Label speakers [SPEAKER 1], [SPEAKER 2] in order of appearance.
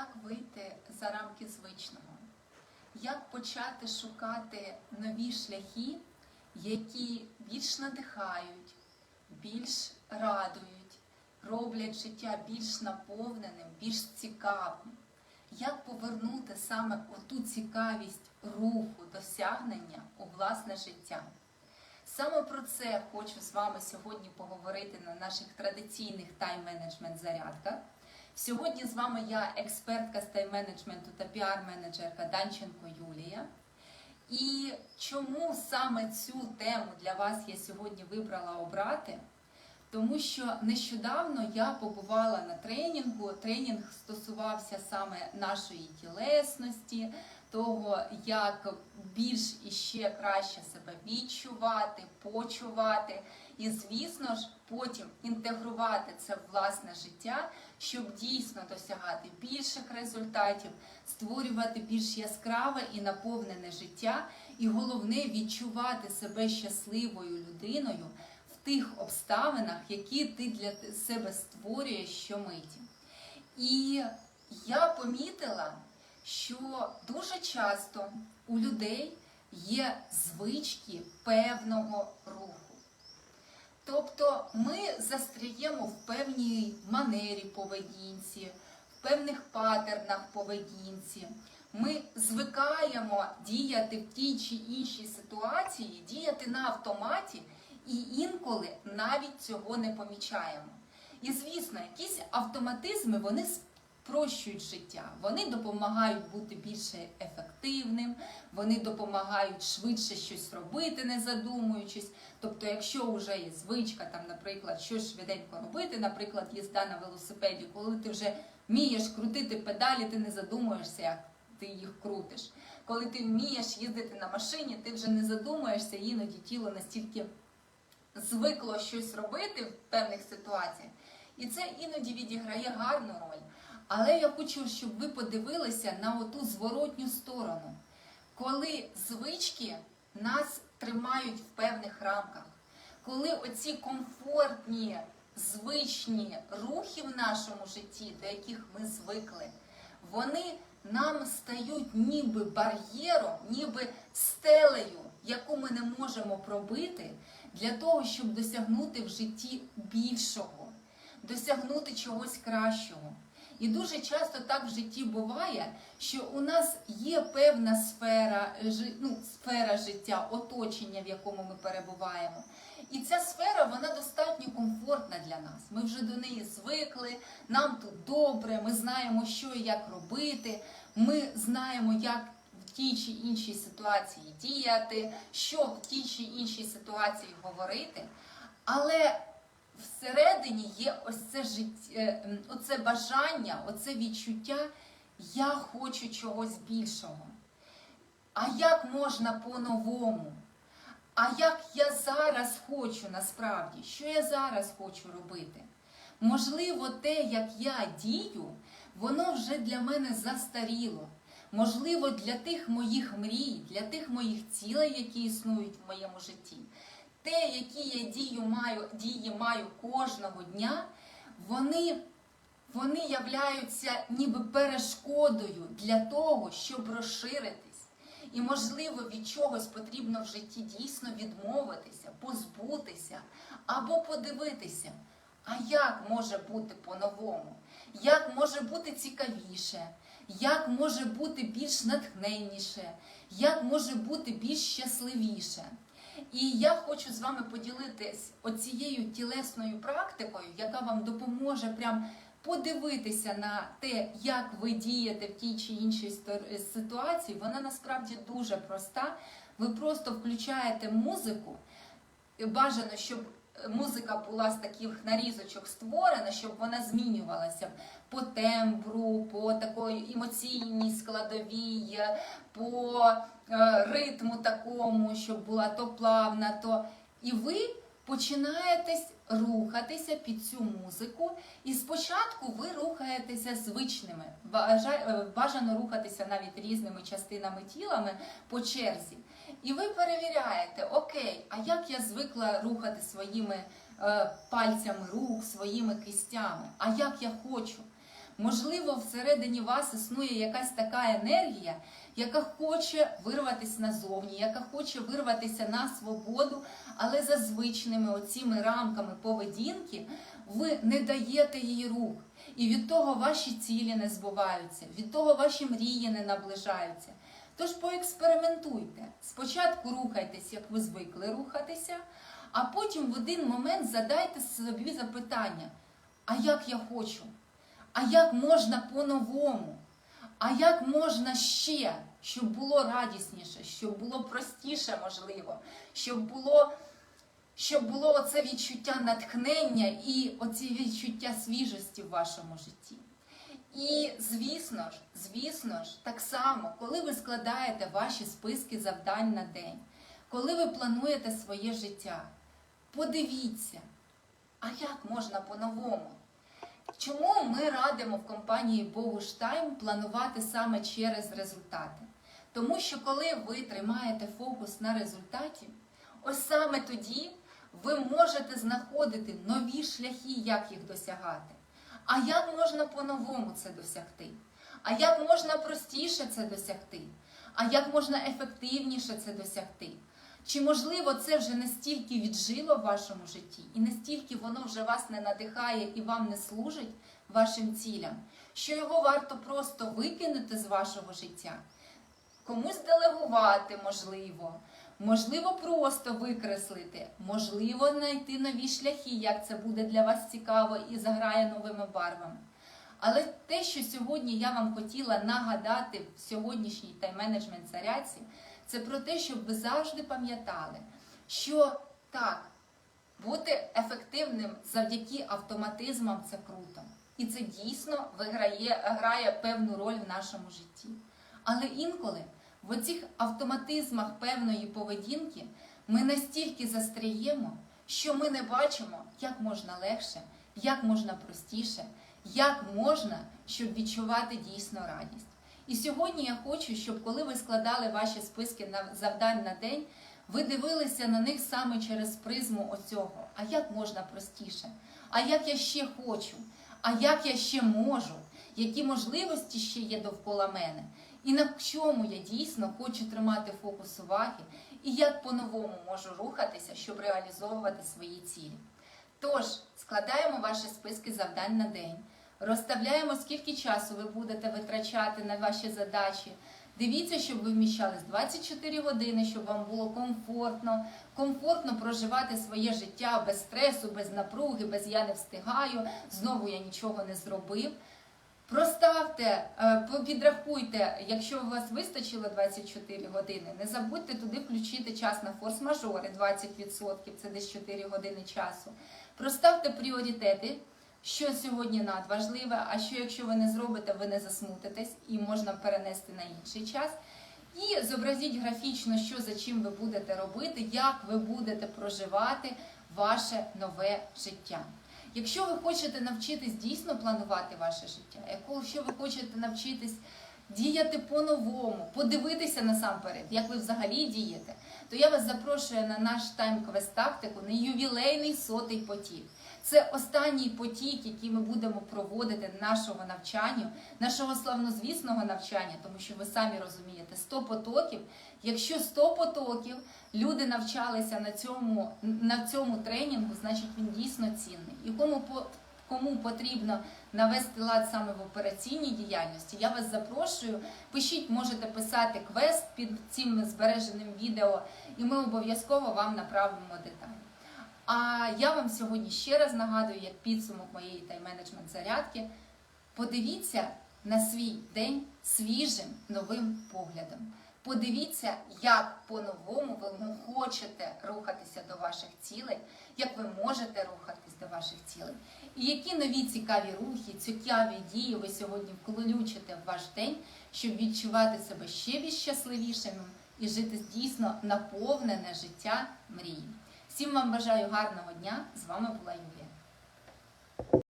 [SPEAKER 1] як вийти за рамки звичного, як почати шукати нові шляхи, які більш надихають, більш радують, роблять життя більш наповненим, більш цікавим. Як повернути саме оту цікавість руху, досягнення у власне життя? Саме про це хочу з вами сьогодні поговорити на наших традиційних тайм-менеджмент зарядках. Сьогодні з вами я, експертка з тайм-менеджменту та піар-менеджерка Данченко Юлія. І чому саме цю тему для вас я сьогодні вибрала обрати? Тому що нещодавно я побувала на тренінгу. Тренінг стосувався саме нашої тілесності, того, як більш і ще краще себе відчувати, почувати, і, звісно ж, потім інтегрувати це в власне життя, щоб дійсно досягати більших результатів, створювати більш яскраве і наповнене життя, і головне відчувати себе щасливою людиною в тих обставинах, які ти для себе створюєш щомиті. І я помітила, що дуже часто у людей є звички певного руху. Тобто ми застряємо в певній манері поведінці, в певних патернах поведінці. Ми звикаємо діяти в тій чи іншій ситуації, діяти на автоматі, і інколи навіть цього не помічаємо. І звісно, якісь автоматизми вони спрощують життя, вони допомагають бути більше ефективним, вони допомагають швидше щось робити, не задумуючись. Тобто, якщо вже є звичка, там, наприклад, щось швиденько робити, наприклад, їзда на велосипеді, коли ти вже вмієш крутити педалі, ти не задумуєшся, як ти їх крутиш. Коли ти вмієш їздити на машині, ти вже не задумуєшся, іноді тіло настільки звикло щось робити в певних ситуаціях. І це іноді відіграє гарну роль. Але я хочу, щоб ви подивилися на оту зворотню сторону, коли звички нас тримають в певних рамках, коли оці комфортні, звичні рухи в нашому житті, до яких ми звикли, вони нам стають ніби бар'єром, ніби стелею, яку ми не можемо пробити для того, щоб досягнути в житті більшого, досягнути чогось кращого. І дуже часто так в житті буває, що у нас є певна сфера, ну, сфера життя, оточення, в якому ми перебуваємо. І ця сфера вона достатньо комфортна для нас. Ми вже до неї звикли, нам тут добре, ми знаємо, що і як робити, ми знаємо, як в тій чи іншій ситуації діяти, що в тій чи іншій ситуації говорити. Але всередині є ось це життя, ем, оце бажання, оце відчуття, я хочу чогось більшого. А як можна по-новому? А як я зараз хочу насправді? Що я зараз хочу робити? Можливо, те, як я дію, воно вже для мене застаріло. Можливо, для тих моїх мрій, для тих моїх цілей, які існують в моєму житті. Те, які я дію маю, дії маю кожного дня, вони, вони являються ніби перешкодою для того, щоб розширитись. І, можливо, від чогось потрібно в житті дійсно відмовитися, позбутися або подивитися, а як може бути по-новому, як може бути цікавіше, як може бути більш натхненніше, як може бути більш щасливіше. І я хочу з вами поділитись оцією тілесною практикою, яка вам допоможе прям подивитися на те, як ви дієте в тій чи іншій ситуації. Вона насправді дуже проста. Ви просто включаєте музику. Бажано, щоб музика була з таких нарізочок створена, щоб вона змінювалася по тембру, по такої емоційній складовій, по е, ритму такому, щоб була то плавна, то і ви починаєтесь рухатися під цю музику, і спочатку ви рухаєтеся звичними. Е, Бажано рухатися навіть різними частинами тілами по черзі. І ви перевіряєте, окей, а як я звикла рухати своїми е, пальцями рук, своїми кистями, а як я хочу. Можливо, всередині вас існує якась така енергія, яка хоче вирватися назовні, яка хоче вирватися на свободу, але за звичними оціми рамками поведінки ви не даєте їй рук. І від того ваші цілі не збуваються, від того ваші мрії не наближаються. Тож поекспериментуйте. Спочатку рухайтесь, як ви звикли рухатися, а потім в один момент задайте собі запитання: а як я хочу? А як можна по-новому? А як можна ще, щоб було радісніше, щоб було простіше, можливо, щоб було, щоб було оце відчуття натхнення і оці відчуття свіжості в вашому житті? І звісно ж, звісно ж, так само, коли ви складаєте ваші списки завдань на день, коли ви плануєте своє життя, подивіться, а як можна по-новому? Чому ми радимо в компанії Богуштайм планувати саме через результати? Тому що коли ви тримаєте фокус на результаті, ось саме тоді ви можете знаходити нові шляхи, як їх досягати. А як можна по-новому це досягти? А як можна простіше це досягти? А як можна ефективніше це досягти? Чи можливо це вже настільки віджило в вашому житті, і настільки воно вже вас не надихає і вам не служить вашим цілям, що його варто просто викинути з вашого життя? Комусь делегувати можливо, можливо, просто викреслити, можливо, знайти нові шляхи, як це буде для вас цікаво і заграє новими барвами. Але те, що сьогодні я вам хотіла нагадати в сьогоднішній тайм-менеджмент зарядці, це про те, щоб ви завжди пам'ятали, що так, бути ефективним завдяки автоматизмам це круто. І це дійсно виграє, грає певну роль в нашому житті. Але інколи в оцих автоматизмах певної поведінки ми настільки застряємо, що ми не бачимо, як можна легше, як можна простіше, як можна, щоб відчувати дійсно радість. І сьогодні я хочу, щоб коли ви складали ваші списки на завдань на день, ви дивилися на них саме через призму оцього. А як можна простіше? А як я ще хочу? А як я ще можу? Які можливості ще є довкола мене? І на чому я дійсно хочу тримати фокус уваги, і як по-новому можу рухатися, щоб реалізовувати свої цілі. Тож, складаємо ваші списки завдань на день, розставляємо, скільки часу ви будете витрачати на ваші задачі. Дивіться, щоб ви вміщались 24 години, щоб вам було комфортно, комфортно проживати своє життя без стресу, без напруги, без я не встигаю, знову я нічого не зробив. Проставте, е, підрахуйте, якщо у вас вистачило 24 години, не забудьте туди включити час на форс-мажори 20%, це десь 4 години часу. Проставте пріоритети, що сьогодні надважливе, а що якщо ви не зробите, ви не засмутитесь і можна перенести на інший час. І зобразіть графічно, що за чим ви будете робити, як ви будете проживати ваше нове життя. Якщо ви хочете навчитись дійсно планувати ваше життя, якщо ви хочете навчитись діяти по-новому, подивитися насамперед, як ви взагалі дієте, то я вас запрошую на наш тайм-квест тактику на ювілейний сотий потік. Це останній потік, який ми будемо проводити нашого навчання, нашого славнозвісного навчання, тому що ви самі розумієте, 100 потоків. Якщо 100 потоків люди навчалися на цьому на цьому тренінгу, значить він дійсно цінний. І кому кому потрібно навести лад саме в операційній діяльності, я вас запрошую. Пишіть, можете писати квест під цим збереженим відео, і ми обов'язково вам направимо деталі. А я вам сьогодні ще раз нагадую, як підсумок моєї тайм-менеджмент зарядки. Подивіться на свій день свіжим новим поглядом. Подивіться, як по-новому ви хочете рухатися до ваших цілей, як ви можете рухатись до ваших цілей. І які нові цікаві рухи, цікаві дії ви сьогодні включите в ваш день, щоб відчувати себе ще більш щасливішими і жити дійсно наповнене життя мрії. Всім вам бажаю гарного дня! З вами була Юлія.